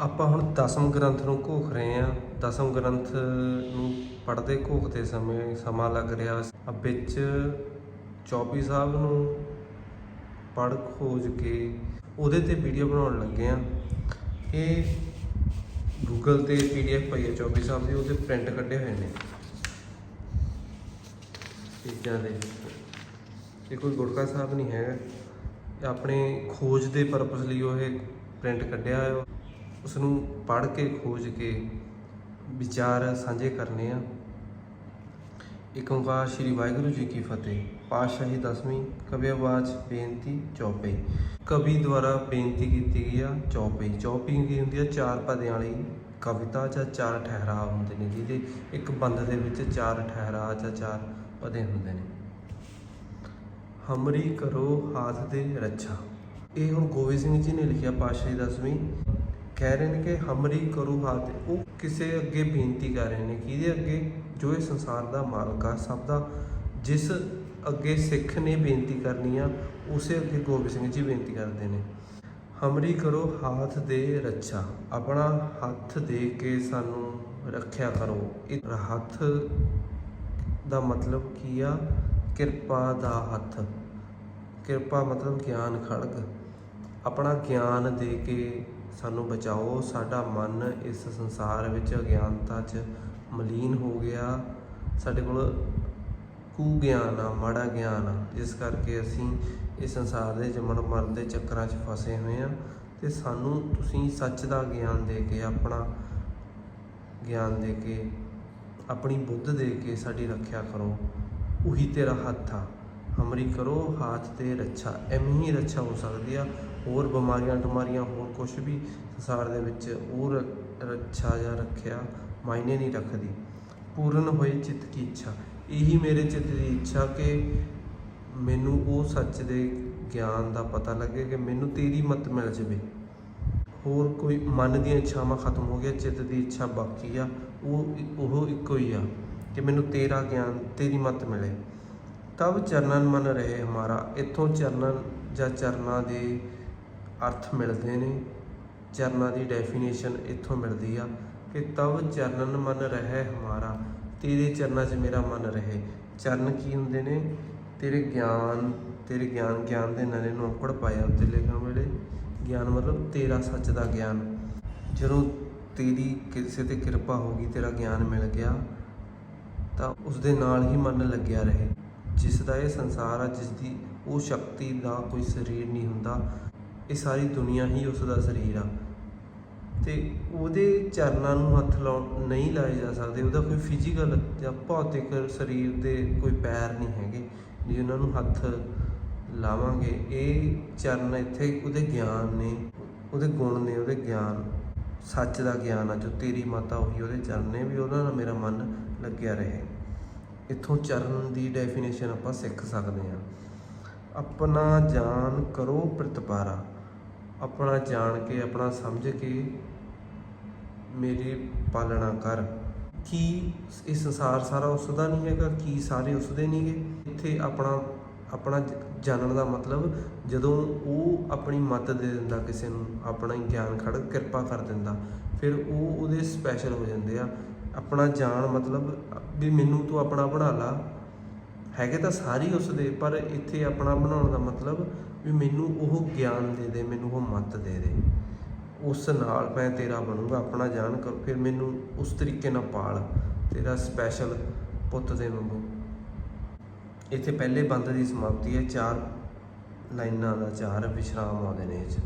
ਆਪਾਂ ਹੁਣ ਦਸਮ ਗ੍ਰੰਥ ਨੂੰ ਘੋਖ ਰਹੇ ਹਾਂ। ਦਸਮ ਗ੍ਰੰਥ ਨੂੰ ਪੜ੍ਹਦੇ ਘੋਖਦੇ ਸਮੇਂ ਸਮਾਂ ਲੱਗ ਰਿਹਾ। ਵਿੱਚ 24 ਸਾਹਿਬ ਨੂੰ ਪੜ੍ਹ ਖੋਜ ਕੇ ਉਹਦੇ ਤੇ ਵੀਡੀਓ ਬਣਾਉਣ ਲੱਗੇ ਆ ਇਹ ਗੂਗਲ ਤੇ ਪੀਡੀਐਫ ਪਈ ਹੈ 24 ਸਾਹਿਬ ਦੀ, ਉਹਦੇ ਪ੍ਰਿੰਟ ਕੱਢੇ ਹੋਏ ਨੇ। ਚੀਜ਼ਾਂ ਦੇ ਇਹ ਕੋਈ ਗੁਟਕਾ ਸਾਹਿਬ ਨਹੀਂ ਹੈਗਾ। ਆਪਣੇ ਖੋਜ ਦੇ ਪਰਪਸ ਲਈ ਉਹ ਇਹ ਪ੍ਰਿੰਟ ਕੱਢਿਆ ਹੋਇਆ। ਉਸ ਨੂੰ ਪੜ੍ਹ ਕੇ, ਖੋਜ ਕੇ ਵਿਚਾਰ ਸਾਂਝੇ ਕਰਨੇ ਆ। ਇੱਕ ਓਂਕਾਰ ਸ਼੍ਰੀ ਵਾਹਿਗੁਰੂ ਜੀ ਕੀ ਫਤਿਹ। ਪਾਤਸ਼ਾਹੀ ਦਸਵੀਂ ਕਵੀ ਆਵਾਜ਼ ਬੇਨਤੀ, ਚੌਪਈ। ਕਵੀ ਦੁਆਰਾ ਬੇਨਤੀ ਕੀਤੀ ਗਈ ਆ, ਚੌਪਈ। ਚੌਪਈ ਕੀ ਹੁੰਦੀ ਆ? ਚਾਰ ਪਦਿਆਂ ਵਾਲੀ ਕਵਿਤਾ ਜਾਂ ਚਾਰ ਠਹਿਰਾਵ ਹੁੰਦੇ ਨੇ, ਜਿਹਦੇ ਇੱਕ ਬੰਦ ਦੇ ਵਿੱਚ ਚਾਰ ਠਹਿਰਾਅ ਜਾਂ ਚਾਰ ਪਦੇ ਹੁੰਦੇ ਨੇ। ਹਮਰੀ ਕਰੋ ਹਾਥ ਦੇ ਰੱਛਾ। ਇਹ ਹੁਣ ਗੋਬਿੰਦ ਸਿੰਘ ਜੀ ਨੇ ਲਿਖਿਆ ਪਾਤਸ਼ਾਹੀ ਦਸਵੀਂ। ਕਹਿ ਰਹੇ ਨੇ ਕਿ ਹਮਰੀ ਕਰੋ ਹਾਥ ਉਹ ਕਿਸੇ ਅੱਗੇ ਬੇਨਤੀ ਕਰ ਰਹੇ ਨੇ ਕਿਹਦੇ ਅੱਗੇ ਜੋ ਇਹ ਸੰਸਾਰ ਦਾ ਮਾਲਕ ਆ, ਸਭ ਦਾ, ਜਿਸ ਅੱਗੇ ਸਿੱਖ ਨੇ ਬੇਨਤੀ ਕਰਨੀ ਆ, ਉਸੇ ਅੱਗੇ ਗੋਬਿੰਦ ਸਿੰਘ ਜੀ ਬੇਨਤੀ ਕਰਦੇ ਨੇ। ਹਮਰੀ ਕਰੋ ਹਾਥ ਦੇ ਰੱਛਾ, ਆਪਣਾ ਹੱਥ ਦੇ ਕੇ ਸਾਨੂੰ ਰੱਖਿਆ ਕਰੋ। ਇਹ ਹੱਥ ਦਾ ਮਤਲਬ ਕੀ ਆ? ਕਿਰਪਾ ਦਾ ਹੱਥ। ਕਿਰਪਾ ਮਤਲਬ ਗਿਆਨ ਖੜਕ ਆਪਣਾ ਗਿਆਨ ਦੇ ਕੇ ਸਾਨੂੰ ਬਚਾਓ। ਸਾਡਾ ਮਨ ਇਸ ਸੰਸਾਰ ਵਿੱਚ ਅਗਿਆਨਤਾ 'ਚ ਮਲੀਨ ਹੋ ਗਿਆ। ਸਾਡੇ ਕੋਲ ਕੂ ਗਿਆਨ ਆ, ਮਾੜਾ ਗਿਆਨ ਆ। ਜਿਸ ਕਰਕੇ ਅਸੀਂ ਇਸ ਸੰਸਾਰ ਦੇ ਜੰਮਣ ਮਰਨ ਦੇ ਚੱਕਰਾਂ 'ਚ ਫਸੇ ਹੋਏ ਆ। ਤੇ ਸਾਨੂੰ ਤੁਸੀਂ ਸੱਚ ਦਾ ਗਿਆਨ ਦੇ ਕੇ, ਆਪਣਾ ਗਿਆਨ ਦੇ ਕੇ, ਆਪਣੀ ਬੁੱਧ ਦੇ ਕੇ ਸਾਡੀ ਰੱਖਿਆ ਕਰੋ। ਉਹੀ ਤੇਰਾ ਹੱਥ ਆ। ਹਮਰੀ ਕਰੋ, ਹੱਥ ਤੇ ਰੱਛਾ। ਐਵੇਂ ਹੀ ਰੱਛਾ ਹੋ ਸਕਦੀ ਆ। ਹੋਰ ਬਿਮਾਰੀਆਂ ਟਮਾਰੀਆਂ ਹੋਰ ਕੁਝ ਵੀ ਸੰਸਾਰ ਦੇ ਵਿੱਚ ਉਹ ਰ- ਰੱਛਾ ਜਾਂ ਰੱਖਿਆ ਮਾਇਨੇ ਨਹੀਂ ਰੱਖਦੀ। ਪੂਰਨ ਹੋਏ ਚਿੱਤ ਕੀ ਇੱਛਾ? ਇਹੀ ਮੇਰੇ ਚਿੱਤ ਦੀ ਇੱਛਾ ਕਿ ਮੈਨੂੰ ਉਹ ਸੱਚ ਦੇ ਗਿਆਨ ਦਾ ਪਤਾ ਲੱਗੇ ਕਿ ਮੈਨੂੰ ਤੇਰੀ ਮਤ ਮਿਲ ਜਾਵੇ। ਹੋਰ ਕੋਈ ਮਨ ਦੀਆਂ ਇੱਛਾਵਾਂ ਖਤਮ ਹੋ ਗਿਆ ਚਿੱਤ ਦੀ ਇੱਛਾ ਬਾਕੀ ਆ, ਉਹ ਉਹ ਇੱਕੋ ਹੀ ਆ ਕਿ ਮੈਨੂੰ ਤੇਰਾ ਗਿਆਨ, ਤੇਰੀ ਮਤ ਮਿਲੇ। ਤਬ ਚਰਨਨ ਮਨ ਰਹੇ ਹਮਾਰਾ, ਇੱਥੋਂ ਚਰਨਨ ਜਾਂ ਚਰਨਾਂ ਦੇ ਅਰਥ ਮਿਲਦੇ ਨੇ। ਚਰਨਾਂ ਦੀ ਡੈਫੀਨੇਸ਼ਨ ਇੱਥੋਂ ਮਿਲਦੀ ਆ ਕਿ ਤਬ ਚਰਨਨ ਮਨ ਰਹੇ ਹਮਾਰਾ, ਤੇਰੇ ਚਰਨਾਂ 'ਚ ਮੇਰਾ ਮਨ ਰਹੇ। ਚਰਨ ਕੀ ਹੁੰਦੇ ਨੇ? ਤੇਰੇ ਗਿਆਨ ਤੇਰੇ ਗਿਆਨ ਗਿਆਨ ਦੇ ਨਰੇ ਨੂੰ ਔਕੜ ਪਾਇਆ ਉੱਤੇ ਲਿਖਣ ਵੇਲੇ ਗਿਆਨ ਮਤਲਬ ਤੇਰਾ ਸੱਚ ਦਾ ਗਿਆਨ। ਜਦੋਂ ਤੇਰੀ ਕਿਸੇ ਤੇ ਕਿਰਪਾ ਹੋ ਗਈ, ਤੇਰਾ ਗਿਆਨ ਮਿਲ ਗਿਆ, ਤਾਂ ਉਸ ਦੇ ਨਾਲ ਹੀ ਮਨ ਲੱਗਿਆ ਰਹੇ। ਜਿਸ ਦਾ ਇਹ ਸੰਸਾਰ ਆ ਜਿਸ ਦੀ ਉਹ ਸ਼ਕਤੀ ਦਾ ਕੋਈ ਸਰੀਰ ਨਹੀਂ ਹੁੰਦਾ। ਇਹ ਸਾਰੀ ਦੁਨੀਆ ਹੀ ਉਸ ਦਾ ਸਰੀਰ ਆ। ਤੇ ਉਹਦੇ ਚਰਨਾਂ ਨੂੰ ਹੱਥ ਲਾਉਣ ਨਹੀਂ ਲਾਏ ਜਾ ਸਕਦੇ, ਉਹਦਾ ਕੋਈ ਫਿਜ਼ੀਕਲ ਜਾਂ ਭੌਤਿਕ ਸਰੀਰ ਦੇ ਕੋਈ ਪੈਰ ਨਹੀਂ ਹੈਗੇ ਜੇ ਉਹਨਾਂ ਨੂੰ ਹੱਥ ਲਾਵਾਂਗੇ। ਇਹ ਚਰਨ ਇੱਥੇ ਉਹਦੇ ਗਿਆਨ ਨੇ, ਉਹਦੇ ਗੁਣ ਨੇ, ਉਹਦੇ ਗਿਆਨ, ਸੱਚ ਦਾ ਗਿਆਨ ਆ, ਜੋ ਤੇਰੀ ਮਾਤਾ ਉਹੀ ਉਹਦੇ ਚਰਨ ਨੇ, ਵੀ ਉਹਨਾਂ ਨਾਲ ਮੇਰਾ ਮਨ ਲੱਗਿਆ ਰਹੇ। ਇੱਥੋਂ ਚਰਨ ਦੀ ਡੈਫੀਨੇਸ਼ਨ ਆਪਾਂ ਸਿੱਖ ਸਕਦੇ ਹਾਂ। ਆਪਣਾ ਜਾਣ ਕਰੋ ਪ੍ਰਤਪਾਰਾ। ਆਪਣਾ ਜਾਣ ਕੇ, ਆਪਣਾ ਸਮਝ ਕੇ ਮੇਰੀ ਪਾਲਣਾ ਕਰ। ਕੀ ਇਹ ਸੰਸਾਰ ਸਾਰਾ ਉਸ ਦਾ ਨਹੀਂ ਹੈਗਾ? ਕੀ ਸਾਰੇ ਉਸ ਦੇ ਨਹੀਂਗੇ ਇੱਥੇ ਆਪਣਾ ਆਪਣਾ ਜਾਣਨ ਦਾ ਮਤਲਬ ਜਦੋਂ ਉਹ ਆਪਣੀ ਮਤ ਦੇ ਦਿੰਦਾ ਕਿਸੇ ਨੂੰ, ਆਪਣਾ ਹੀ ਗਿਆਨ ਖੜ, ਕਿਰਪਾ ਕਰ ਦਿੰਦਾ, ਫਿਰ ਉਹ ਉਹਦੇ ਸਪੈਸ਼ਲ ਹੋ ਜਾਂਦੇ ਆ। ਆਪਣਾ ਜਾਣ ਮਤਲਬ ਵੀ ਮੈਨੂੰ ਤੂੰ ਆਪਣਾ ਬਣਾ ਲਾ। ਹੈਗੇ ਤਾਂ ਸਾਰੀ ਉਸ ਦੇ ਪਰ ਇੱਥੇ ਆਪਣਾ ਬਣਾਉਣ ਦਾ ਮਤਲਬ ਵੀ ਮੈਨੂੰ ਉਹ ਗਿਆਨ ਦੇ ਦੇ, ਮੈਨੂੰ ਉਹ ਮਤ ਦੇ ਦੇ। ਉਸ ਨਾਲ ਮੈਂ ਤੇਰਾ ਬਣੂੰਗਾ, ਆਪਣਾ ਜਾਣ ਕਰ, ਫਿਰ ਮੈਨੂੰ ਉਸ ਤਰੀਕੇ ਨਾਲ ਪਾਲ। ਤੇਰਾ ਸਪੈਸ਼ਲ ਪੁੱਤ ਦੇ ਵਾਂਗੂ। ਇੱਥੇ ਪਹਿਲੇ ਬੰਦ ਦੀ ਸਮਾਪਤੀ ਹੈ, ਚਾਰ ਲਾਈਨਾਂ ਦਾ ਚਾਰ ਵਿਸ਼ਰਾਮ ਆਉਂਦੇ ਨੇ ਇਹ 'ਚ।